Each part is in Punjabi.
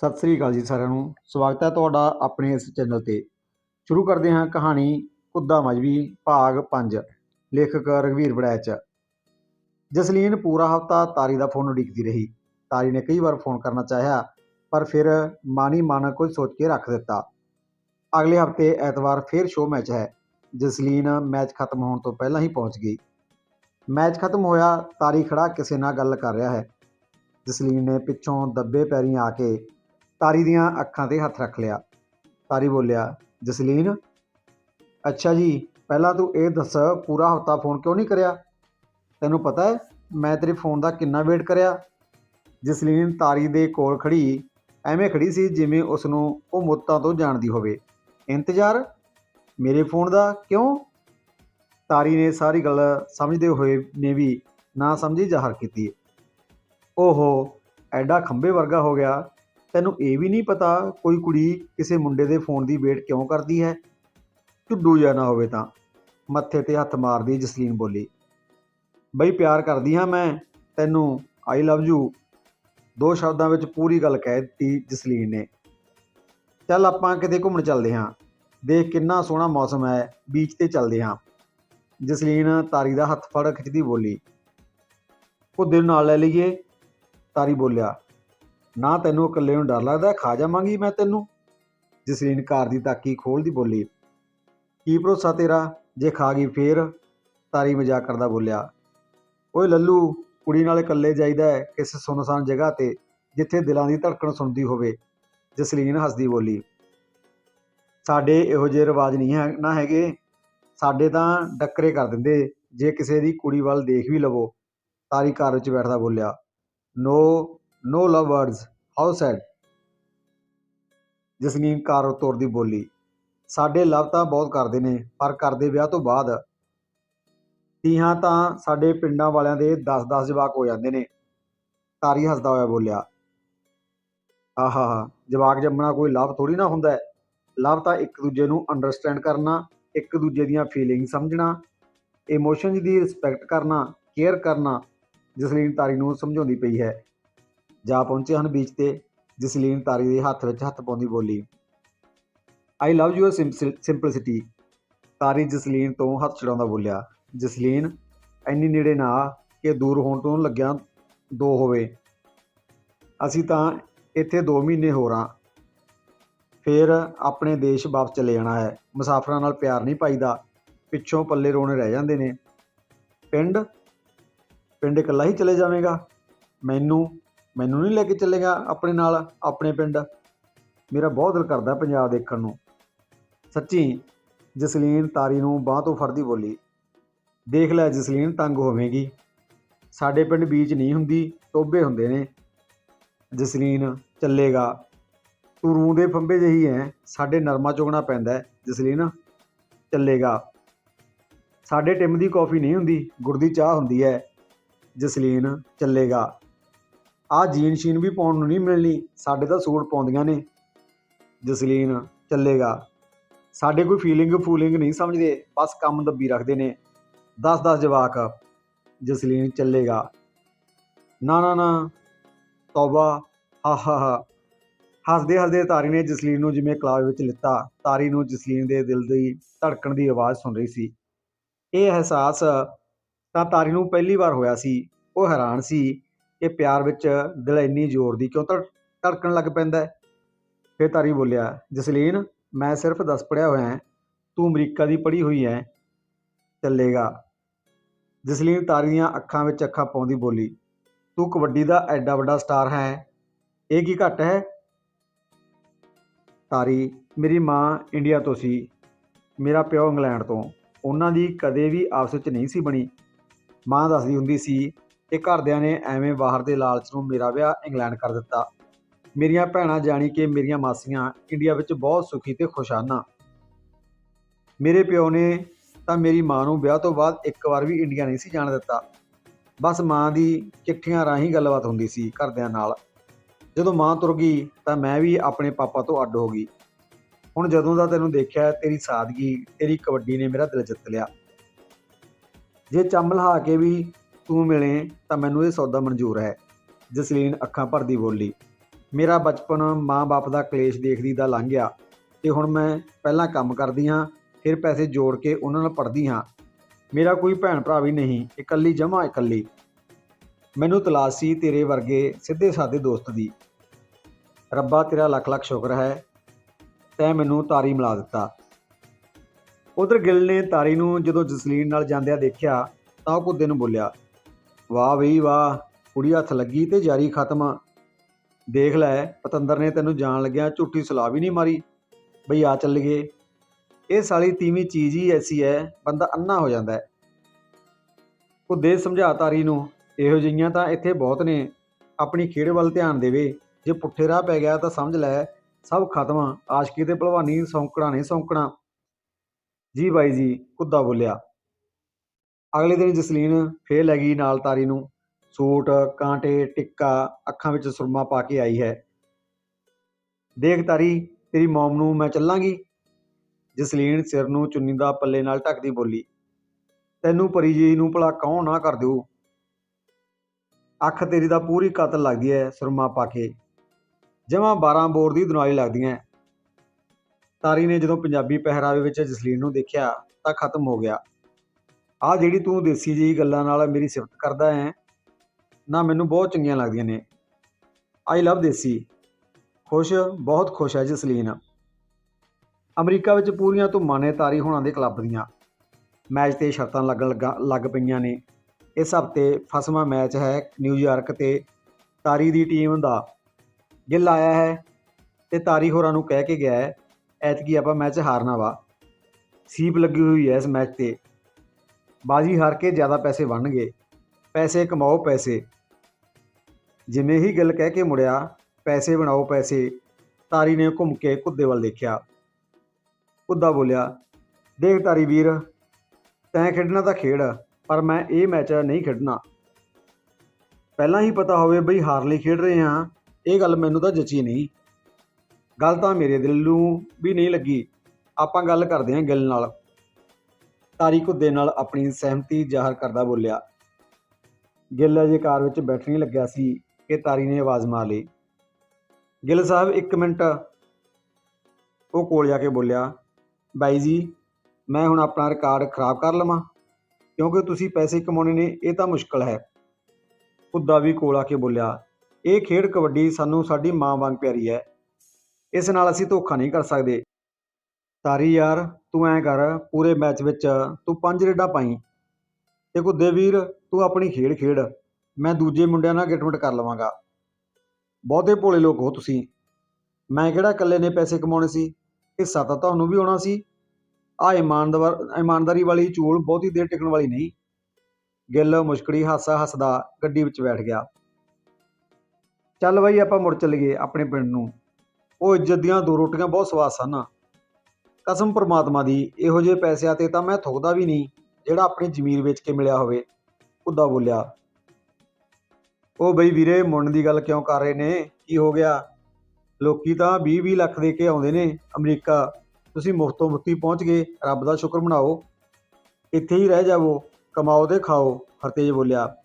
ਸਤਿ ਸ੍ਰੀ ਅਕਾਲ ਜੀ ਸਾਰਿਆਂ ਨੂੰ। ਸਵਾਗਤ ਹੈ ਤੁਹਾਡਾ ਆਪਣੇ ਇਸ ਚੈਨਲ ਤੇ। ਸ਼ੁਰੂ ਕਰਦੇ ਹਾਂ ਕਹਾਣੀ ਕੁੱਦਾ ਮਜਬੀ ਭਾਗ 5 ਲੇਖਕ ਰਘਵੀਰ ਬੜੈਚ ਜਸਲੀਨ ਪੂਰਾ ਹਫਤਾ ਤਾਰੀ ਦਾ ਫੋਨ ਉਡੀਕਦੀ ਰਹੀ। ਤਾਰੀ ਨੇ ਕਈ ਵਾਰ ਫੋਨ ਕਰਨਾ ਚਾਹਿਆ, ਪਰ ਫਿਰ ਮਾਨੀ ਮਨ ਕੁਝ ਸੋਚ ਕੇ ਰੱਖ ਦਿੱਤਾ। ਅਗਲੇ ਹਫ਼ਤੇ ਐਤਵਾਰ ਫਿਰ ਸ਼ੋਅ ਮੈਚ ਹੈ। ਜਸਲੀਨ ਮੈਚ ਖਤਮ ਹੋਣ ਤੋਂ ਪਹਿਲਾਂ ਹੀ ਪਹੁੰਚ ਗਈ। ਮੈਚ ਖਤਮ ਹੋਇਆ, ਤਾਰੀ ਖੜਾ ਕਿਸੇ ਨਾਲ ਗੱਲ ਕਰ ਰਿਹਾ ਹੈ। ਜਸਲੀਨ ਨੇ ਪਿੱਛੋਂ ਦੱਬੇ ਪੈਰੀਂ ਆ ਕੇ ਤਾਰੀ ਦੀਆਂ ਅੱਖਾਂ ਤੇ ਹੱਥ ਰੱਖ ਲਿਆ। ਤਾਰੀ ਬੋਲਿਆ, ਜਸਲੀਨ, ਅੱਛਾ ਜੀ, ਪਹਿਲਾਂ ਤੂੰ ਇਹ ਦੱਸ, ਪੂਰਾ ਹਫਤਾ ਫੋਨ ਕਿਉਂ ਨਹੀਂ ਕਰਿਆ? ਤੈਨੂੰ ਪਤਾ ਹੈ, ਮੈਂ ਤੇਰੇ ਫੋਨ ਦਾ ਕਿੰਨਾ ਵੇਟ ਕਰਿਆ? ਜਸਲੀਨ ਤਾਰੀ ਦੇ ਕੋਲ ਖੜੀ, ਐਵੇਂ ਖੜੀ ਸੀ ਜਿਵੇਂ ਉਸ ਨੂੰ ਉਹ ਮੁੱਤਾਂ ਤੋਂ ਜਾਣਦੀ ਹੋਵੇ। ਇੰਤਜ਼ਾਰ? ਮੇਰੇ ਫੋਨ ਦਾ? ਕਿਉਂ? ਤਾਰੀ ਨੇ ਸਾਰੀ ਗੱਲ ਸਮਝਦੇ ਹੋਏ ਨੇ ਵੀ ਨਾ ਸਮਝੀ ਜ਼ਾਹਰ ਕੀਤੀ। ਓਹੋ, ਐਡਾ ਖੰਬੇ ਵਰਗਾ ਹੋ ਗਿਆ। ਤੈਨੂੰ ਇਹ ਵੀ ਨਹੀਂ ਪਤਾ ਕੋਈ ਕੁੜੀ ਕਿਸੇ ਮੁੰਡੇ ਦੇ ਫੋਨ ਦੀ ਵੇਟ ਕਿਉਂ ਕਰਦੀ ਹੈ? ਢੁੱਡੂ ਜਿਹਾ ਨਾ ਹੋਵੇ ਤਾਂ। ਮੱਥੇ ਤੇ ਹੱਥ ਮਾਰਦੀ ਜਸਲੀਨ ਬੋਲੀ, ਬਈ ਪਿਆਰ ਕਰਦੀ ਹਾਂ ਮੈਂ, ਤੈਨੂੰ ਆਈ ਲਵ ਯੂ ਦੋ ਸ਼ਬਦਾਂ ਵਿੱਚ ਪੂਰੀ ਗੱਲ ਕਹਿ ਦਿੱਤੀ ਜਸਲੀਨ ਨੇ। ਚੱਲ ਆਪਾਂ ਕਿਤੇ ਘੁੰਮਣ ਚੱਲਦੇ ਹਾਂ। ਦੇਖ ਕਿੰਨਾ ਸੋਹਣਾ ਮੌਸਮ ਹੈ ਬੀਚ ਤੇ ਚੱਲਦੇ ਹਾਂ। ਜਸਲੀਨ ਤਾਰੀ ਦਾ ਹੱਥ ਫੜ ਖਿੱਚਦੀ ਬੋਲੀ, ਉਹ ਦਿਲ ਨਾਲ ਲੈ ਲਈਏ, ਤਾਰੀ ਬੋਲਿਆ। ਨਾ ਤੈਨੂੰ ਇਕੱਲੇ ਨੂੰ ਡਰ ਲੱਗਦਾ, ਖਾ ਜਾਵਾਂਗੀ ਮੈਂ ਤੈਨੂੰ। ਜਸਲੀਨ ਕਾਰ ਦੀ ਤਾਕੀ ਖੋਲਦੀ ਬੋਲੀ, ਕੀ ਭਰੋਸਾ ਤੇਰਾ? ਜੇ ਖਾ ਗਈ ਫੇਰ? ਤਾਰੀ ਮਜ਼ਾਕ ਕਰਦਾ ਬੋਲਿਆ, ਓਏ ਲੱਲੂ, ਕੁੜੀ ਨਾਲ ਇਕੱਲੇ ਜਾਈਦਾ ਹੈ ਕਿਸੇ ਸੁਨਸਾਨ ਜਗ੍ਹਾ ਤੇ, ਜਿੱਥੇ ਦਿਲਾਂ ਦੀ ਧੜਕਣ ਸੁਣਦੀ ਹੋਵੇ? ਜਸਲੀਨ ਹੱਸਦੀ ਬੋਲੀ, ਸਾਡੇ ਇਹੋ ਜਿਹੇ ਰਿਵਾਜ ਨਹੀਂ ਹੈ, ਨਾ ਹੈਗੇ। ਸਾਡੇ ਤਾਂ ਡੱਕਰੇ ਕਰ ਦਿੰਦੇ। ਜੇ ਕਿਸੇ ਦੀ ਕੁੜੀ ਵੱਲ ਦੇਖ ਵੀ ਲਵੋ। ਤਾਰੀ ਘਰ ਵਿੱਚ ਬੈਠਦਾ ਬੋਲਿਆ, no no love words how sad Jasleen car ਤੋੜਦੀ ਬੋਲੀ, ਸਾਡੇ ਲਵ ਤਾਂ ਬਹੁਤ ਕਰਦੇ ਨੇ, ਪਰ ਕਰਦੇ ਵਿਆਹ ਤੋਂ ਬਾਅਦ। ਤੀਹਾਂ ਤਾਂ ਸਾਡੇ ਪਿੰਡਾਂ ਵਾਲਿਆਂ ਦੇ 10-10 ਜਵਾਕ ਹੋ ਜਾਂਦੇ ਨੇ। ਤਾਰੀ ਹੱਸਦਾ ਹੋਇਆ ਬੋਲਿਆ। ਆਹਾ, ਜਵਾਕ ਜੰਮਣਾ ਕੋਈ ਲਾਭ ਥੋੜੀ ਨਾ ਹੁੰਦਾ ਹੈ। ਲਵ ਤਾਂ ਇੱਕ ਦੂਜੇ ਨੂੰ ਅੰਡਰਸਟੈਂਡ ਕਰਨਾ, ਇੱਕ ਦੂਜੇ ਦੀਆਂ ਫੀਲਿੰਗ ਸਮਝਣਾ ਇਮੋਸ਼ਨਸ ਦੀ ਰਿਸਪੈਕਟ ਕਰਨਾ ਕੇਅਰ ਕਰਨਾ, ਜਸਲੀਨ ਤਾਰੀ ਨੂੰ ਸਮਝਾਉਂਦੀ ਪਈ ਹੈ। ਜਾ ਪਹੁੰਚੇ ਹਨ ਬੀਚ ਤੇ ਜਸਲੀਨ ਤਾਰੀ ਦੇ ਹੱਥ ਵਿੱਚ ਹੱਥ ਪਾਉਂਦੀ ਬੋਲੀ ਆਈ ਲਵ ਯੂਅਰ ਸਿੰਪਲਿਸਿਟੀ ਤਾਰੀ ਜਸਲੀਨ ਤੋਂ ਹੱਥ ਛਡਾਉਂਦਾ ਬੋਲਿਆ ਜਸਲੀਨ ਇੰਨੀ ਨੇੜੇ ਨਾ ਕਿ ਦੂਰ ਹੋਣ ਤੋਂ ਲੱਗਿਆ ਦੋ ਹੋਵੇ। ਅਸੀਂ ਤਾਂ ਇੱਥੇ 2 ਮਹੀਨੇ ਹੋਰ ਆ। ਫਿਰ ਆਪਣੇ ਦੇਸ਼ ਵਾਪਸ ਚਲੇ ਜਾਣਾ ਹੈ। ਮੁਸਾਫਰਾਂ ਨਾਲ ਪਿਆਰ ਨਹੀਂ ਪਾਈਦਾ। ਪਿੱਛੋਂ ਪੱਲੇ ਰੋਣੇ ਰਹਿ ਜਾਂਦੇ ਨੇ। ਪਿੰਡ ਪਿੰਡ ਇਕੱਲਾ ਹੀ ਚਲੇ ਜਾਵੇਂਗਾ? ਮੈਨੂੰ ਮੈਨੂੰ ਨਹੀਂ ਲੈ ਕੇ ਚੱਲੇਗਾ ਆਪਣੇ ਨਾਲ, ਆਪਣੇ ਪਿੰਡ। ਮੇਰਾ ਬਹੁਤ ਦਿਲ ਕਰਦਾ ਪੰਜਾਬ ਦੇਖਣ ਨੂੰ। ਸੱਚੀ, ਜਸਲੀਨ ਤਾਰੀ ਨੂੰ ਬਾਹ ਤੋਂ ਫੜਦੀ ਬੋਲੀ, ਦੇਖ ਲੈ ਜਸਲੀਨ, ਤੰਗ ਹੋਵੇਂਗੀ। ਸਾਡੇ ਪਿੰਡ ਬੀਚ ਨਹੀਂ ਹੁੰਦੀ ਟੋਬੇ ਹੁੰਦੇ ਨੇ। ਜਸਲੀਨ ਚੱਲੇਗਾ। ਤੂੰ ਰੂੰ ਦੇ ਫੰਬੇ ਜਿਹੀ ਐ, ਸਾਡੇ ਨਰਮਾ ਚੁਗਣਾ ਪੈਂਦਾ ਜਸਲੀਨ ਚੱਲੇਗਾ। ਸਾਡੇ ਟਿਮ ਦੀ ਕਾਫੀ ਨਹੀਂ ਹੁੰਦੀ, ਗੁੜ ਦੀ ਚਾਹ ਹੁੰਦੀ ਹੈ ਜਸਲੀਨ ਚੱਲੇਗਾ। ਆਹ ਜੀਨ ਸ਼ੀਨ ਵੀ ਪਾਉਣ ਨੂੰ ਨਹੀਂ ਮਿਲਣੀ। ਸਾਡੇ ਤਾਂ ਸੂਟ ਪਾਉਂਦੀਆਂ ਨੇ। ਜਸਲੀਨ, ਚੱਲੇਗਾ। ਸਾਡੇ ਕੋਈ ਫੀਲਿੰਗ ਫੂਲਿੰਗ ਨਹੀਂ ਸਮਝਦੇ। ਬਸ ਕੰਮ ਦੱਬੀ ਰੱਖਦੇ ਨੇ। 10-10 ਜਵਾਕ, ਜਸਲੀਨ ਚੱਲੇਗਾ। ਨਾ ਨਾ ਨਾ। ਤੌਬਾ। ਹਾ ਹਾ ਹਾ। ਹੱਸਦੇ ਹੱਸਦੇ ਤਾਰੀ ਨੇ ਜਸਲੀਨ ਨੂੰ ਜਿਵੇਂ ਕਲਾਸ ਵਿੱਚ ਲਿੱਤਾ। ਤਾਰੀ ਨੂੰ ਜਸਲੀਨ ਦੇ ਦਿਲ ਦੀ ਧੜਕਣ ਦੀ ਆਵਾਜ਼ ਸੁਣ ਰਹੀ ਸੀ। ਇਹ ਅਹਿਸਾਸ ਤਾਂ ਤਾਰੀ ਨੂੰ ਪਹਿਲੀ ਵਾਰ ਹੋਇਆ ਸੀ। ਉਹ ਹੈਰਾਨ ਸੀ। ਇਹ ਪਿਆਰ ਵਿੱਚ ਦਿਲ ਇੰਨੀ ਜ਼ੋਰ ਦੀ ਕਿਉਂ ਧੜ, ਧੜਕਣ ਲੱਗ ਪੈਂਦਾ ਹੈ? ਫਿਰ ਤਾਰੀ ਬੋਲਿਆ, ਜਸਲੀਨ, ਮੈਂ ਸਿਰਫ 10 ਪੜਿਆ ਹੋਇਆ ਹਾਂ, ਤੂੰ ਅਮਰੀਕਾ ਦੀ ਪੜ੍ਹੀ ਹੋਈ ਹੈ, ਚੱਲੇਗਾ। ਜਸਲੀਨ ਤਾਰੀ ਦੀਆਂ ਅੱਖਾਂ ਵਿੱਚ ਅੱਖਾਂ ਪਾਉਂਦੀ ਬੋਲੀ, ਤੂੰ ਕਬੱਡੀ ਦਾ ਐਡਾ ਵੱਡਾ ਸਟਾਰ ਹੈ, ਇਹ ਕੀ ਘੱਟ ਹੈ? ਤਾਰੀ ਮੇਰੀ ਮਾਂ ਇੰਡੀਆ ਤੋਂ ਸੀ, ਮੇਰਾ ਪਿਓ ਇੰਗਲੈਂਡ ਤੋਂ, ਉਹਨਾਂ ਦੀ ਕਦੇ ਵੀ ਆਪਸ ਵਿੱਚ ਨਹੀਂ ਸੀ ਬਣੀ। ਮਾਂ ਦੱਸਦੀ ਹੁੰਦੀ ਸੀ ਕਿ ਘਰਦਿਆਂ ਨੇ ਐਵੇਂ ਬਾਹਰ ਦੇ ਲਾਲਚ ਨੂੰ ਮੇਰਾ ਵਿਆਹ ਇੰਗਲੈਂਡ ਕਰ ਦਿੱਤਾ। ਮੇਰੀਆਂ ਭੈਣਾਂ ਜਾਣੀ ਕਿ ਮੇਰੀਆਂ ਮਾਸੀਆਂ ਇੰਡੀਆ ਵਿੱਚ ਬਹੁਤ ਸੁਖੀ ਤੇ ਖੁਸ਼ਹਾਲ ਮੇਰੇ ਪਿਓ ਨੇ ਤਾਂ ਮੇਰੀ ਮਾਂ ਨੂੰ ਵਿਆਹ ਤੋਂ ਬਾਅਦ ਇੱਕ ਵਾਰ ਵੀ ਇੰਡੀਆ ਨਹੀਂ ਸੀ ਜਾਣ ਦਿੱਤਾ। ਬਸ ਮਾਂ ਦੀ ਚਿੱਠੀਆਂ ਰਾਹੀਂ ਗੱਲਬਾਤ ਹੁੰਦੀ ਸੀ ਘਰਦਿਆਂ ਨਾਲ। ਜਦੋਂ ਮਾਂ ਤੁਰ ਗਈ ਤਾਂ ਮੈਂ ਵੀ ਆਪਣੇ ਪਾਪਾ ਤੋਂ ਅੱਡ ਹੋ ਗਈ। ਹੁਣ ਜਦੋਂ ਦਾ ਤੈਨੂੰ ਦੇਖਿਆ ਤੇਰੀ ਸਾਦਗੀ, ਤੇਰੀ ਕਬੱਡੀ ਨੇ ਮੇਰਾ ਦਿਲ ਜਿੱਤ ਲਿਆ। ਜੇ ਚੰਮ ਲਹਾ ਕੇ ਵੀ ਤੂੰ ਮਿਲੇ ਤਾਂ ਮੈਨੂੰ ਇਹ ਸੌਦਾ ਮਨਜ਼ੂਰ ਹੈ। ਜਸਲੀਨ ਅੱਖਾਂ ਭਰਦੀ ਬੋਲੀ, ਮੇਰਾ ਬਚਪਨ ਮਾਂ-ਬਾਪ ਦਾ ਕਲੇਸ਼ ਦੇਖਦੀ ਦਾ ਲੰਘ ਗਿਆ ਤੇ ਹੁਣ ਮੈਂ ਪਹਿਲਾਂ ਕੰਮ ਕਰਦੀ ਹਾਂ, ਫਿਰ ਪੈਸੇ ਜੋੜ ਕੇ ਉਹਨਾਂ ਨਾਲ ਪੜ੍ਹਦੀ ਹਾਂ। ਮੇਰਾ ਕੋਈ ਭੈਣ ਭਰਾ ਵੀ ਨਹੀਂ, ਇਕੱਲੀ ਜਮਾਂ ਇਕੱਲੀ। ਮੈਨੂੰ ਤਲਾਸ਼ ਸੀ ਤੇਰੇ ਵਰਗੇ ਸਿੱਧੇ ਸਾਦੇ ਦੋਸਤ ਦੀ। ਰੱਬਾ ਤੇਰਾ ਲੱਖ ਲੱਖ ਸ਼ੁਕਰ ਹੈ, ਤੈਂ ਮੈਨੂੰ ਤਾਰੀ ਮਿਲਾ ਦਿੱਤਾ। ਉਧਰ ਗਿੱਲ ਨੇ ਤਾਰੀ ਨੂੰ ਜਦੋਂ ਜਸਲੀਨ ਨਾਲ ਜਾਂਦਿਆਂ ਦੇਖਿਆ ਤਾਂ ਉਹ ਕੁੱਦੇ ਨੂੰ ਬੋਲਿਆ ਵਾਹ ਬਈ ਵਾਹ, ਕੁੜੀ ਹੱਥ ਲੱਗੀ ਤੇ ਜਾਰੀ ਖਤਮ। ਦੇਖ ਲੈ, ਪਤੰਦਰ ਨੇ ਤੈਨੂੰ ਜਾਣ ਲੱਗਿਆ ਝੂਠੀ ਸਲਾਹ ਵੀ ਨਹੀਂ ਮਾਰੀ। ਬਈ ਆ ਚੱਲ ਗਏ। ਇਹ ਸਾਲੀ ਤੀਵੀਂ ਚੀਜ਼ ਹੀ ਐਸੀ ਹੈ ਬੰਦਾ ਅੰਨਾ ਹੋ ਜਾਂਦਾ ਹੈ ਕੁੱਦੇ ਸਮਝਾ ਤਾਰੀ ਨੂੰ, ਇਹੋ ਜਿਹੀਆਂ ਤਾਂ ਇੱਥੇ ਬਹੁਤ ਨੇ। ਆਪਣੀ ਖੇਡ ਵੱਲ ਧਿਆਨ ਦੇਵੇ। ਜੇ ਪੁੱਠੇ ਰਾਹ ਪੈ ਗਿਆ ਤਾਂ ਸਮਝ ਲੈ, ਸਭ ਖਤਮ। ਆਸ਼ਕੀ ਤੇ ਭਲਵਾਨੀ ਸੌਂਕਣਾ ਨਹੀਂ ਸੌਂਕਣਾ। ਜੀ ਬਾਈ ਜੀ ਕੁੱਦਾ ਬੋਲਿਆ। ਅਗਲੇ ਦਿਨ ਜਸਲੀਨ ਫੇਰ ਲੈ ਗਈ ਨਾਲ ਤਾਰੀ ਨੂੰ। ਸੂਟ, ਕਾਂਟੇ, ਟਿੱਕਾ, ਅੱਖਾਂ ਵਿੱਚ ਸੁਰਮਾ ਪਾ ਕੇ ਆਈ ਹੈ। ਦੇਖ ਤਾਰੀ, ਤੇਰੀ ਮੌਮ ਨੂੰ ਮੈਂ ਚੱਲਾਂਗੀ। ਜਸਲੀਨ ਸਿਰ ਨੂੰ ਚੁੰਨੀ ਦਾ ਪੱਲੇ ਨਾਲ ਢੱਕਦੀ ਬੋਲੀ, ਤੈਨੂੰ ਪਰੀ ਜੀ ਨੂੰ ਭਲਾ ਕੌਣ ਨਾ ਕਰ ਦਿਓ ਅੱਖ ਤੇਰੀ ਦਾ ਪੂਰੀ ਕਤਲ ਲੱਗਦੀ ਐ ਸੁਰਮਾ ਪਾ ਕੇ। ਜਮਾਂ 12 ਬੋਰ ਦੀ ਦੁਨਾਲੀ ਲੱਗਦੀਆਂ ਤਾਰੀ ਨੇ ਜਦੋਂ ਪੰਜਾਬੀ ਪਹਿਰਾਵੇ ਵਿੱਚ ਜਸਲੀਨ ਨੂੰ ਦੇਖਿਆ, ਤਾਂ ਖਤਮ ਹੋ ਗਿਆ। ਆਹ ਜਿਹੜੀ ਤੂੰ ਦੇਸੀ ਜਿਹੀ ਗੱਲਾਂ ਨਾਲ ਮੇਰੀ ਸਿਫਤ ਕਰਦਾ ਹੈ, ਨਾ ਮੈਨੂੰ ਬਹੁਤ ਚੰਗੀਆਂ ਲੱਗਦੀਆਂ ਨੇ। I love desi. ਖੁਸ਼, ਬਹੁਤ ਖੁਸ਼ ਹੈ ਜਸਲੀਨ। ਅਮਰੀਕਾ ਵਿੱਚ ਪੂਰੀਆਂ ਧੁੰਮਾਂ ਨੇ ਤਾਰੀ ਹੋਣਾ ਦੇ ਕਲੱਬ ਦੀਆਂ। ਮੈਚ ਤੇ ਸ਼ਰਤਾਂ ਲੱਗਣ ਲੱਗਾ- ਲੱਗ ਪਈਆਂ ਨੇ। ਇਸ ਹਫ਼ਤੇ ਫਸਵਾਂ ਮੈਚ ਹੈ ਨਿਊਯਾਰਕ ਤੇ ਤਾਰੀ ਦੀ ਟੀਮ ਦਾ। ਗਿੱਲ ਆਇਆ ਹੈ ਤੇ ਤਾਰੀ ਹੋਰਾਂ ਨੂੰ ਕਹਿ ਕੇ ਗਿਆ ਹੈ, ਐਤਕੀ ਆਪਾਂ ਮੈਚ ਹਾਰਨਾ ਵਾ। ਸੀਪ ਲੱਗੀ ਹੋਈ ਹੈ ਇਸ ਮੈਚ ਤੇ। ਬਾਜੀ ਹਾਰ ਕੇ ਜ਼ਿਆਦਾ ਪੈਸੇ ਬਣਨਗੇ ਪੈਸੇ ਕਮਾਓ ਪੈਸੇ। ਜਿਵੇਂ ਹੀ ਗਿੱਲ ਕਹਿ ਕੇ ਮੁੜਿਆ, ਪੈਸੇ ਬਣਾਓ ਪੈਸੇ, ਤਾਰੀ ਨੇ ਘੁੰਮ ਕੇ ਕੁੱਦੇ ਵੱਲ ਦੇਖਿਆ। ਕੁੱਦਾ ਬੋਲਿਆ, ਦੇਖ ਤਾਰੀ ਵੀਰ, ਤੈਂ ਖੇਡਣਾ ਤਾਂ ਖੇਡ, ਪਰ ਮੈਂ ਇਹ ਮੈਚ ਨਹੀਂ ਖੇਡਣਾ। ਪਹਿਲਾਂ ਹੀ ਪਤਾ ਹੋਵੇ ਬਈ ਹਾਰ ਲਈ ਖੇਡ ਰਹੇ ਹਾਂ, ਇਹ ਗੱਲ ਮੈਨੂੰ ਤਾਂ ਜਚੀ ਨਹੀਂ। ਗੱਲ ਤਾਂ ਮੇਰੇ ਦਿਲ ਨੂੰ ਵੀ ਨਹੀਂ ਲੱਗੀ। ਆਪਾਂ ਗੱਲ ਕਰਦੇ ਹਾਂ ਗਿੱਲ ਨਾਲ। ਤਾਰੀ ਕੁੱਦੇ ਨਾਲ ਆਪਣੀ ਸਹਿਮਤੀ ਜ਼ਾਹਰ ਕਰਦਾ ਬੋਲਿਆ। ਗਿੱਲ ਅਜੇ ਕਾਰ ਵਿੱਚ ਬੈਠਣ ਹੀ ਲੱਗਿਆ ਸੀ ਕਿ ਤਾਰੀ ਨੇ ਆਵਾਜ਼ ਮਾਰ ਲਈ। ਗਿੱਲ ਸਾਹਿਬ, ਇੱਕ ਮਿੰਟ। ਉਹ ਕੋਲ ਜਾ ਕੇ ਬੋਲਿਆ, ਬਾਈ ਜੀ, ਮੈਂ ਹੁਣ ਆਪਣਾ ਰਿਕਾਰਡ ਖਰਾਬ ਕਰ ਲਵਾਂ, ਕਿਉਂਕਿ ਤੁਸੀਂ ਪੈਸੇ ਕਮਾਉਣੇ ਨੇ, ਇਹ ਤਾਂ ਮੁਸ਼ਕਲ ਹੈ। ਕੁੱਦਾ ਵੀ ਕੋਲ ਆ ਕੇ ਬੋਲਿਆ, ਇਹ ਖੇਡ ਕਬੱਡੀ ਸਾਨੂੰ ਸਾਡੀ ਮਾਂ ਵਾਂਗ ਪਿਆਰੀ ਹੈ। ਇਸ ਨਾਲ ਅਸੀਂ ਧੋਖਾ ਨਹੀਂ ਕਰ ਸਕਦੇ। ਤਾਰੀ ਯਾਰ, ਤੂੰ ਐਂ ਕਰ, ਪੂਰੇ ਮੈਚ ਵਿੱਚ ਤੂੰ ਪੰਜ ਰੇਡਾਂ ਪਾਈ। ਤੇ ਕੁੱਦੇ ਵੀਰ ਤੂੰ ਆਪਣੀ ਖੇਡ ਖੇਡ। ਮੈਂ ਦੂਜੇ ਮੁੰਡਿਆਂ ਨਾਲ ਗਿਟਮਿਟ ਕਰ ਲਵਾਂਗਾ। ਬਹੁਤੇ ਭੋਲੇ ਲੋਕ ਹੋ ਤੁਸੀਂ। ਮੈਂ ਕਿਹੜਾ ਇਕੱਲੇ ਨੇ ਪੈਸੇ ਕਮਾਉਣੇ ਸੀ? ਹਿੱਸਾ ਤਾਂ ਤੁਹਾਨੂੰ ਵੀ ਆਉਣਾ ਸੀ। ਆ ਇਮਾਨਦਾਰ, ਇਮਾਨਦਾਰੀ ਵਾਲੀ ਚੂਲ ਬਹੁਤੀ ਦੇਰ ਟਿਕਣ ਵਾਲੀ ਨਹੀਂ। ਗਿੱਲ ਮੁਸ਼ਕੜੀ ਹਾਸਾ ਹੱਸਦਾ ਗੱਡੀ ਵਿੱਚ ਬੈਠ ਗਿਆ। ਚੱਲ ਬਾਈ ਆਪਾਂ ਮੁੜ ਚੱਲੀਏ ਆਪਣੇ ਪਿੰਡ ਨੂੰ। ਉਹ ਇੱਜ਼ਤ ਦੀਆਂ ਦੋ ਰੋਟੀਆਂ ਬਹੁਤ ਸਵਾਦ ਸਨ। ਕਸਮ ਪ੍ਰਮਾਤਮਾ ਦੀ, ਇਹੋ ਜਿਹੇ ਪੈਸਿਆਂ ਤੇ ਤਾਂ ਮੈਂ ਥੁੱਕਦਾ ਵੀ ਨਹੀਂ, ਜਿਹੜਾ ਆਪਣੀ ਜ਼ਮੀਰ ਵੇਚ ਕੇ ਮਿਲਿਆ ਹੋਵੇ। ਉਦਾਂ ਬੋਲਿਆ। ਉਹ ਬਈ ਵੀਰੇ ਮੁੰਨ ਦੀ ਗੱਲ ਕਿਉਂ ਕਰ ਰਹੇ ਨੇ? ਕੀ ਹੋ ਗਿਆ? ਲੋਕੀ ਤਾਂ 20-20 ਲੱਖ ਦੇ ਕੇ ਆਉਂਦੇ ਨੇ ਅਮਰੀਕਾ। ਤੁਸੀਂ ਮੁਫਤੋਂ ਮੁਫਤੀ ਪਹੁੰਚ ਗਏ, ਰੱਬ ਦਾ ਸ਼ੁਕਰ ਮਨਾਓ। ਇੱਥੇ ਹੀ ਰਹਿ ਜਾਵੋ, ਕਮਾਓ ਤੇ ਖਾਓ, ਹਰਤੇਜ ਬੋਲਿਆ।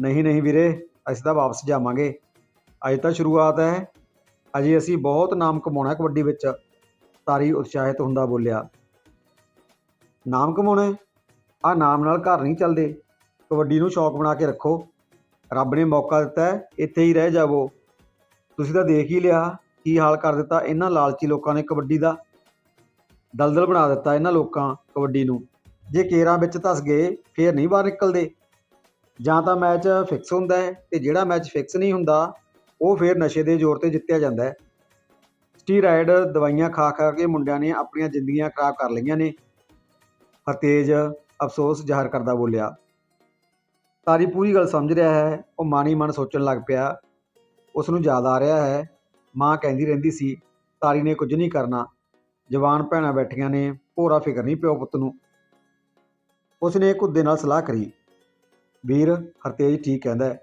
ਨਹੀਂ ਨਹੀਂ ਵੀਰੇ, ਅਸੀਂ ਤਾਂ ਵਾਪਸ ਜਾਵਾਂਗੇ। ਅੱਜ ਤਾਂ ਸ਼ੁਰੂਆਤ ਹੈ। ਅਜੇ ਅਸੀਂ ਬਹੁਤ ਨਾਮ ਕਮਾਉਣਾ ਕਬੱਡੀ ਵਿੱਚ। ਤਾਰੀ ਉਤਸ਼ਾਹਿਤ ਹੁੰਦਾ ਬੋਲਿਆ। ਨਾਮ ਕਮਾਉਣਾ? ਆ ਨਾਮ ਨਾਲ ਘਰ ਨਹੀਂ ਚੱਲਦੇ। ਕਬੱਡੀ ਨੂੰ ਸ਼ੌਕ ਬਣਾ ਕੇ ਰੱਖੋ। ਰੱਬ ਨੇ ਮੌਕਾ ਦਿੱਤਾ ਇੱਥੇ ਹੀ ਰਹਿ ਜਾਵੋ। ਤੁਸੀਂ ਤਾਂ ਦੇਖ ਹੀ ਲਿਆ, ਕੀ ਹਾਲ ਕਰ ਦਿੱਤਾ ਇਹਨਾਂ ਲਾਲਚੀ ਲੋਕਾਂ ਨੇ ਕਬੱਡੀ ਦਾ। ਦਲਦਲ ਬਣਾ ਦਿੱਤਾ ਇਹਨਾਂ ਲੋਕਾਂ ਕਬੱਡੀ ਨੂੰ। ਜੇ ਕੇਰਾਂ ਵਿੱਚ ਧਸ ਗਏ, ਫੇਰ ਨਹੀਂ ਬਾਹਰ ਨਿਕਲਦੇ। ਜਾਂ ਤਾਂ ਮੈਚ ਫਿਕਸ ਹੁੰਦਾ ਹੈ ਤੇ ਜਿਹੜਾ ਮੈਚ ਫਿਕਸ ਨਹੀਂ ਹੁੰਦਾ, ਉਹ ਫੇਰ ਨਸ਼ੇ ਦੇ ਜ਼ੋਰ ਤੇ ਜਿੱਤਿਆ ਜਾਂਦਾ ਹੈ। ਸਟੀਰਾਇਡ ਦਵਾਈਆਂ ਖਾ ਖਾ ਕੇ ਮੁੰਡਿਆਂ ਨੇ ਆਪਣੀਆਂ ਜ਼ਿੰਦਗੀਆਂ ਖਰਾਬ ਕਰ ਲਈਆਂ ਨੇ। ਹਰਤੇਜ ਅਫਸੋਸ ਜ਼ਾਹਰ ਕਰਦਾ ਬੋਲਿਆ। ਤਾਰੀ ਪੂਰੀ ਗੱਲ ਸਮਝ ਰਿਹਾ ਹੈ, ਉਹ ਮਾਣੀ ਮਨ ਸੋਚਣ ਲੱਗ ਪਿਆ। ਉਸ ਨੂੰ ਯਾਦ ਆ ਰਿਹਾ ਹੈ, ਮਾਂ ਕਹਿੰਦੀ ਰਹਿੰਦੀ ਸੀ, ਤਾਰੀ ਨੇ ਕੁਝ ਨਹੀਂ ਕਰਨਾ। ਜਵਾਨ ਭੈਣਾਂ ਬੈਠੀਆਂ ਨੇ, ਭੋਰਾ ਫਿਕਰ ਨਹੀਂ ਪਿਓ ਪੁੱਤ ਨੂੰ। ਉਸ ਨੇ ਕੁੱਦੇ ਨਾਲ ਸਲਾਹ ਕਰੀ। ਵੀਰ, ਹਰਤੇਜ ਠੀਕ ਕਹਿੰਦਾ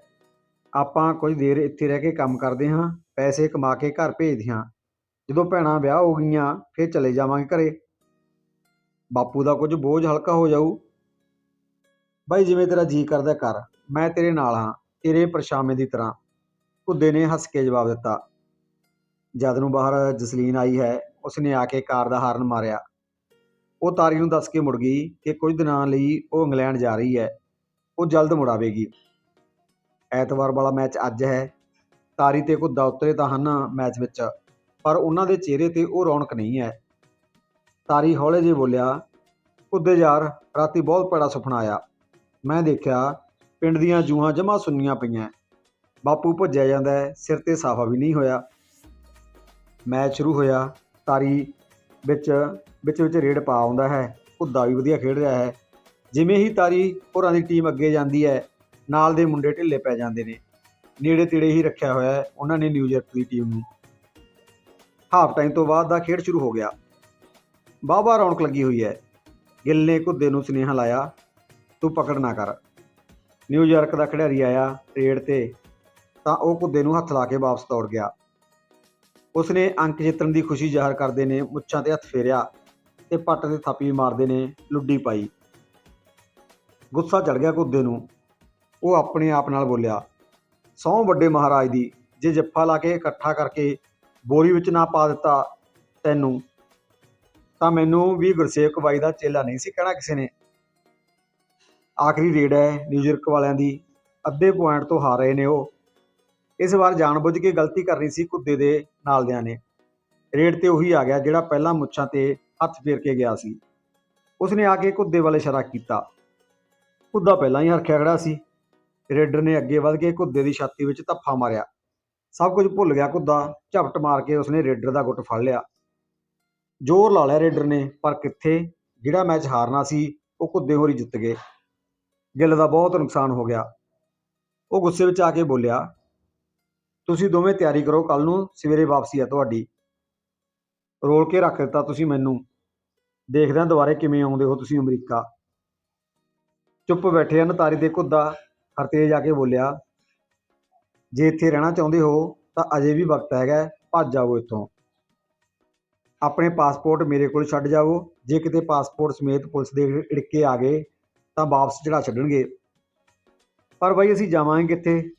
ਆਪਾਂ ਕੁਝ ਦੇਰ ਇੱਥੇ ਰਹਿ ਕੇ ਕੰਮ ਕਰਦੇ ਹਾਂ, ਪੈਸੇ ਕਮਾ ਕੇ ਘਰ ਭੇਜਦੇ ਹਾਂ। ਜਦੋਂ ਭੈਣਾਂ ਵਿਆਹ ਹੋ ਗਈਆਂ, ਫਿਰ ਚਲੇ ਜਾਵਾਂਗੇ ਘਰੇ। ਬਾਪੂ ਦਾ ਕੁਝ ਬੋਝ ਹਲਕਾ ਹੋ ਜਾਊ। ਬਾਈ, ਜਿਵੇਂ ਤੇਰਾ ਜੀ ਕਰਦਾ ਕਰ, ਮੈਂ ਤੇਰੇ ਨਾਲ ਹਾਂ, ਤੇਰੇ ਪਰਛਾਵੇਂ ਦੀ ਤਰ੍ਹਾਂ। ਕੁੱਦੇ ਨੇ ਹੱਸ ਕੇ ਜਵਾਬ ਦਿੱਤਾ। ਜਦ ਨੂੰ ਬਾਹਰ ਜਸਲੀਨ ਆਈ ਹੈ, ਉਸਨੇ ਆ ਕੇ ਕਾਰ ਦਾ ਹਾਰਨ ਮਾਰਿਆ। ਉਹ ਤਾਰੀ ਨੂੰ ਦੱਸ ਕੇ ਮੁੜ ਗਈ ਕਿ ਕੁਝ ਦਿਨਾਂ ਲਈ ਉਹ ਇੰਗਲੈਂਡ ਜਾ ਰਹੀ ਹੈ। ਉਹ ਜਲਦ ਮੁੜ ਆਵੇਗੀ। ਐਤਵਾਰ ਵਾਲਾ ਮੈਚ ਅੱਜ ਹੈ। ਤਾਰੀ ਤੇ ਕੁੱਦਾ ਉਤਰੇ ਤਾਂ ਹਨ ਮੈਚ ਵਿੱਚ। ਪਰ ਉਹਨਾਂ ਦੇ ਚਿਹਰੇ ਤੇ ਉਹ ਰੌਣਕ ਨਹੀਂ ਹੈ। ਤਾਰੀ ਹੌਲੇ ਜਿਹੇ ਬੋਲਿਆ ਕੁੱਦੇ ਯਾਰ, ਰਾਤੀ ਬਹੁਤ ਭੈੜਾ ਸੁਪਨਾ ਆਇਆ। ਮੈਂ ਦੇਖਿਆ ਪਿੰਡ ਦੀਆਂ ਜੂਹਾਂ ਜਮਾ ਸੁੰਨੀਆਂ ਪਈਆਂ। ਬਾਪੂ ਭੱਜਿਆ ਜਾਂਦਾ ਹੈ, ਸਿਰ ਤੇ ਸਾਫਾ ਵੀ ਨਹੀਂ ਹੋਇਆ। ਮੈਚ ਸ਼ੁਰੂ ਹੋਇਆ। ਤਾਰੀ ਵਿੱਚ ਵਿੱਚ ਵਿੱਚ ਰੇਡ ਪਾ ਆਉਂਦਾ ਹੈ। ਕੁੱਦਾ ਵੀ ਵਧੀਆ ਖੇਡ ਰਿਹਾ ਹੈ। ਜਿਵੇਂ ਹੀ ਤਾਰੀ ਹੋਰਾਂ ਦੀ ਟੀਮ ਅੱਗੇ ਜਾਂਦੀ ਹੈ, ਨਾਲ ਦੇ ਮੁੰਡੇ ਢਿੱਲੇ ਪੈ ਜਾਂਦੇ ਨੇ। ਨੇੜੇ ਤੇੜੇ ਹੀ ਰੱਖਿਆ ਹੋਇਆ ਉਹਨਾਂ ਨੇ ਨਿਊਯਾਰਕ ਦੀ ਟੀਮ ਨੂੰ। ਹਾਫ ਟਾਈਮ ਤੋਂ ਬਾਅਦ ਦਾ ਖੇਡ ਸ਼ੁਰੂ ਹੋ ਗਿਆ। ਬਾਬਾ ਰੌਣਕ ਲੱਗੀ ਹੋਈ ਹੈ। ਗਿੱਲ ਨੇ ਕੁੱਦੇ ਨੂੰ ਸੁਨੇਹਾ ਲਾਇਆ, ਤੂੰ ਪਕੜ ਨਾ ਕਰ। ਨਿਊਯਾਰਕ ਦਾ ਖਿਡਾਰੀ ਆਇਆ ਰੇਡ ਤੇ, ਤਾਂ ਉਹ ਕੁੱਦੇ ਨੂੰ ਹੱਥ ਲਾ ਕੇ ਵਾਪਸ ਦੌੜ ਗਿਆ। ਉਸਨੇ ਅੰਕ ਜਿੱਤਣ ਦੀ ਖੁਸ਼ੀ ਜ਼ਾਹਰ ਕਰਦੇ ਨੇ, ਮੁੱਛਾਂ ਤੇ ਹੱਥ ਫੇਰਿਆ ਤੇ ਪੱਟ ਤੇ ਥਾਪੀ ਮਾਰਦੇ ਨੇ, ਲੁੱਡੀ ਪਾਈ। ਗੁੱਸਾ ਚੜ ਗਿਆ ਕੁੱਦੇ ਨੂੰ। ਉਹ ਆਪਣੇ ਆਪ ਨਾਲ ਬੋਲਿਆ, ਸਹੁੰ ਵੱਡੇ ਮਹਾਰਾਜ ਦੀ, ਜੇ ਜੱਫਾ ਲਾ ਕੇ ਇਕੱਠਾ ਕਰਕੇ ਬੋਰੀ ਵਿੱਚ ਨਾ ਪਾ ਦਿੱਤਾ ਤੈਨੂੰ, ਤਾਂ ਮੈਨੂੰ ਵੀ ਗੁਰਸੇਵਕ ਬਾਈ ਦਾ ਚੇਲਾ ਨਹੀਂ ਸੀ ਕਹਿਣਾ ਕਿਸੇ ਨੇ। ਆਖਰੀ ਰੇਡ ਹੈ ਨਿਊਯਾਰਕ ਵਾਲਿਆਂ ਦੀ, ਅੱਧੇ ਪੁਆਇੰਟ ਤੋਂ ਹਾਰ ਰਹੇ ਨੇ ਉਹ। ਇਸ ਵਾਰ ਜਾਣਬੁੱਝ ਕੇ ਗਲਤੀ ਕਰਨੀ ਸੀ ਕੁੱਦੇ ਦੇ ਨਾਲਦਿਆਂ ਨੇ। ਰੇਡ ਤੇ ਉਹੀ ਆ ਗਿਆ ਜਿਹੜਾ ਪਹਿਲਾਂ ਮੁੱਛਾਂ ਤੇ ਹੱਥ ਫੇਰ ਕੇ ਗਿਆ ਸੀ। ਉਸਨੇ ਆ ਕੇ ਕੁੱਦੇ ਵਾਲੇ ਇਸ਼ਾਰਾ ਕੀਤਾ। ਕੁੱਦਾ ਪਹਿਲਾਂ ਹੀ ਹਰਖਿਆ ਖੜਾ ਸੀ। ਰੇਡਰ ਨੇ ਅੱਗੇ ਵੱਧ ਕੇ ਕੁੱਦੇ ਦੀ ਛਾਤੀ ਵਿੱਚ ਧੱਫਾ ਮਾਰਿਆ। ਸਭ ਕੁਝ ਭੁੱਲ ਗਿਆ ਕੁੱਦਾ, ਝਪਟ ਮਾਰ ਕੇ ਉਸਨੇ ਰੇਡਰ ਦਾ ਗੁੱਟ ਫੜ ਲਿਆ। ਜ਼ੋਰ ਲਾ ਲਿਆ ਰੇਡਰ ਨੇ, ਪਰ ਕਿੱਥੇ? ਜਿਹੜਾ ਮੈਚ ਹਾਰਨਾ ਸੀ, ਉਹ ਕੁੱਦੇ ਹੋਰੀ ਜਿੱਤ ਗਏ। ਗਿੱਲ ਦਾ ਬਹੁਤ ਨੁਕਸਾਨ ਹੋ ਗਿਆ। ਉਹ ਗੁੱਸੇ ਵਿੱਚ ਆ ਕੇ ਬੋਲਿਆ, ਤੁਸੀਂ ਦੋਵੇਂ ਤਿਆਰੀ ਕਰੋ ਕੱਲ ਨੂੰ ਸਵੇਰੇ ਵਾਪਸੀ ਹੈ ਤੁਹਾਡੀ। ਰੋਲ ਕੇ ਰੱਖ ਦਿੱਤਾ ਤੁਸੀਂ ਮੈਨੂੰ। ਦੇਖਦੇ ਹਾਂ ਦੁਬਾਰੇ ਕਿਵੇਂ ਆਉਂਦੇ ਹੋ ਤੁਸੀਂ ਅਮਰੀਕਾ? ਚੁੱਪ ਬੈਠੇ ਹਨ ਤਾਰੀ ਦੇ ਕੁੱਦਾ ਹਰਤੇਜ ਆ ਕੇ ਬੋਲਿਆ ਜੇ ਇੱਥੇ ਰਹਿਣਾ ਚਾਹੁੰਦੇ ਹੋ ਤਾਂ ਅਜੇ ਵੀ ਵਕਤ ਹੈਗਾ ਭੱਜ ਜਾਓ ਇੱਥੋਂ। ਆਪਣੇ ਪਾਸਪੋਰਟ ਮੇਰੇ ਕੋਲ ਛੱਡ ਜਾਓ ਜੇ ਕਿਤੇ ਪਾਸਪੋਰਟ ਸਮੇਤ ਪੁਲਿਸ ਦੇ ਇੜਕੇ ਆ ਗਏ ਤਾਂ ਵਾਪਸ ਚੜਾ ਛੱਡਣਗੇ। ਪਰ ਬਾਈ ਅਸੀਂ ਜਾਵਾਂਗੇ ਕਿੱਥੇ?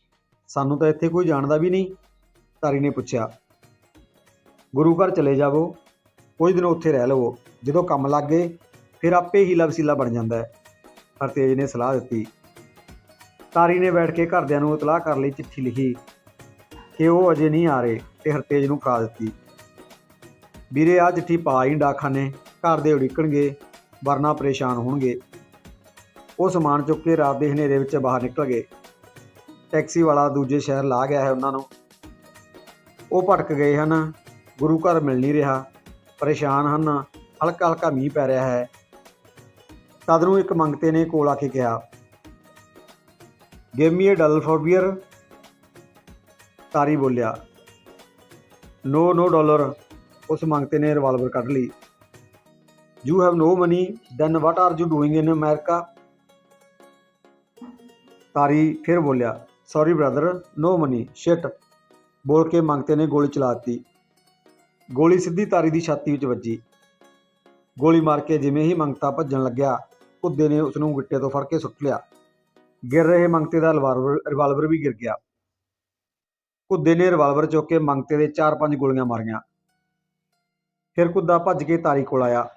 ਸਾਨੂੰ ਤਾਂ ਇੱਥੇ ਕੋਈ ਜਾਣਦਾ ਵੀ ਨਹੀਂ ਤਾਰੀ ਨੇ ਪੁੱਛਿਆ। ਗੁਰੂ ਘਰ ਚਲੇ ਜਾਵੋ। ਕੁਝ ਦਿਨ ਉੱਥੇ ਰਹਿ ਲਵੋ। ਜਦੋਂ ਕੰਮ ਲੱਗ ਗਏ, ਫਿਰ ਆਪੇ ਹੀ ਵਸੀਲਾ ਬਣ ਜਾਂਦਾ ਹੈ। ਹਰਤੇਜ ਨੇ ਸਲਾਹ ਦਿੱਤੀ। ਤਾਰੀ ਨੇ ਬੈਠ ਕੇ ਘਰਦਿਆਂ ਨੂੰ ਇਤਲਾਹ ਕਰਨ ਲਈ, ਚਿੱਠੀ ਲਿਖੀ ਕਿ ਉਹ ਅਜੇ ਨਹੀਂ ਆ ਰਹੇ ਤੇ ਹਰਤੇਜ ਨੂੰ ਖਾ ਦਿੱਤੀ। ਵੀਰੇ ਆ ਚਿੱਠੀ ਪਾ ਹੀ ਡਾਕਖਾਨੇ, ਘਰ ਦੇ ਉਡੀਕਣਗੇ, ਵਰਨਾ ਪਰੇਸ਼ਾਨ ਹੋਣਗੇ। ਉਹ ਸਮਾਨ ਚੁੱਕ ਕੇ ਰਾਤ ਦੇ ਹਨੇਰੇ ਵਿੱਚ ਬਾਹਰ ਨਿਕਲ ਗਏ। ਟੈਕਸੀ ਵਾਲਾ ਦੂਜੇ ਸ਼ਹਿਰ ਲਾ ਗਿਆ ਹੈ ਉਹਨਾਂ ਨੂੰ। ਉਹ ਭਟਕ ਗਏ ਹਨ। ਗੁਰੂ ਘਰ ਮਿਲ ਨਹੀਂ ਰਿਹਾ। ਪਰੇਸ਼ਾਨ ਹਨ। ਹਲਕਾ ਹਲਕਾ ਮੀਂਹ ਪੈ ਰਿਹਾ ਹੈ। ਤਦ ਨੂੰ ਇੱਕ ਮੰਗਤੇ ਨੇ ਕੋਲ ਆ ਕੇ ਕਿਹਾ give me a dollar for beer Tari ਬੋਲਿਆ। ਨੋ ਨੋ ਡਾਲਰ ਉਸ ਮੰਗਤੇ ਨੇ ਰਿਵਾਲਵਰ ਕੱਢ ਲਈ। You have no money then what are you doing in America Tari ਫਿਰ ਬੋਲਿਆ। Sorry brother no money shit ਬੋਲ ਕੇ ਮੰਗਤੇ ਨੇ ਗੋਲੀ ਚਲਾ ਦਿੱਤੀ। ਗੋਲੀ ਸਿੱਧੀ ਤਾਰੀ ਦੀ ਛਾਤੀ ਵਿੱਚ ਵੱਜੀ। ਗੋਲੀ ਮਾਰ ਕੇ ਜਿਵੇਂ ਹੀ ਮੰਗਤਾ ਭੱਜਣ ਲੱਗਿਆ, ਕੁੱਦੇ ਨੇ ਉਸ ਨੂੰ ਗਿੱਟੇ ਤੋਂ ਫੜ ਕੇ ਸੁੱਟ ਲਿਆ। ਗਿਰ ਰਹੇ ਮੰਗਤੇ ਦਾ ਰਿਵਾਲਵਰ ਰਿਵਾਲਵਰ ਵੀ ਗਿਰ ਗਿਆ। ਕੁੱਦੇ ਨੇ ਰਿਵਾਲਵਰ ਚੁੱਕ ਕੇ ਮੰਗਤੇ ਦੇ 4-5 ਗੋਲੀਆਂ ਮਾਰੀਆਂ। ਫਿਰ ਕੁੱਦਾ ਭੱਜ ਕੇ ਤਾਰੀ ਕੋਲ ਆਇਆ।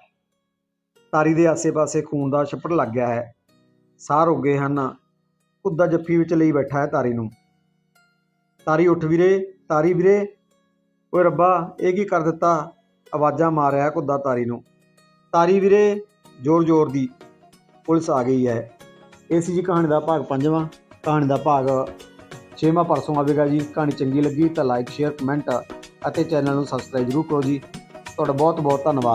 ਤਾਰੀ ਦੇ ਆਸੇ-ਪਾਸੇ ਖੂਨ ਦਾ ਛੱਪੜ ਲੱਗ ਗਿਆ ਹੈ। ਸਾਹ ਰੁਕ ਗਏ ਹਨ। ਕੁੱਦਾ ਜੱਫੀ ਵਿੱਚ ਲਈ ਬੈਠਾ ਹੈ ਤਾਰੀ ਨੂੰ। ਤਾਰੀ ਉੱਠ ਵੀਰੇ, ਤਾਰੀ ਵੀਰੇ। ਓਏ ਰੱਬਾ, ਇਹ ਕੀ ਕਰ ਦਿੱਤਾ? ਆਵਾਜ਼ਾਂ ਮਾਰ ਰਿਹਾ ਕੁੱਦਾ ਤਾਰੀ ਨੂੰ। ਤਾਰੀ ਵੀਰੇ ਜ਼ੋਰ ਜ਼ੋਰ ਦੀ ਪੁਲਿਸ ਆ ਗਈ ਹੈ। ਇਹ ਸੀ ਜੀ ਕਹਾਣੀ ਦਾ ਭਾਗ ਪੰਜਵਾਂ, ਕਹਾਣੀ ਦਾ ਭਾਗ ਛੇਵਾਂ, ਪਰਸੋਂ ਆਵੇਗਾ ਜੀ। ਕਹਾਣੀ ਚੰਗੀ ਲੱਗੀ ਤਾਂ ਲਾਈਕ ਸ਼ੇਅਰ ਕਮੈਂਟ ਅਤੇ ਚੈਨਲ ਨੂੰ ਸਬਸਕ੍ਰਾਈਬ ਜ਼ਰੂਰ ਕਰੋ ਜੀ। ਤੁਹਾਡਾ ਬਹੁਤ ਬਹੁਤ ਧੰਨਵਾਦ।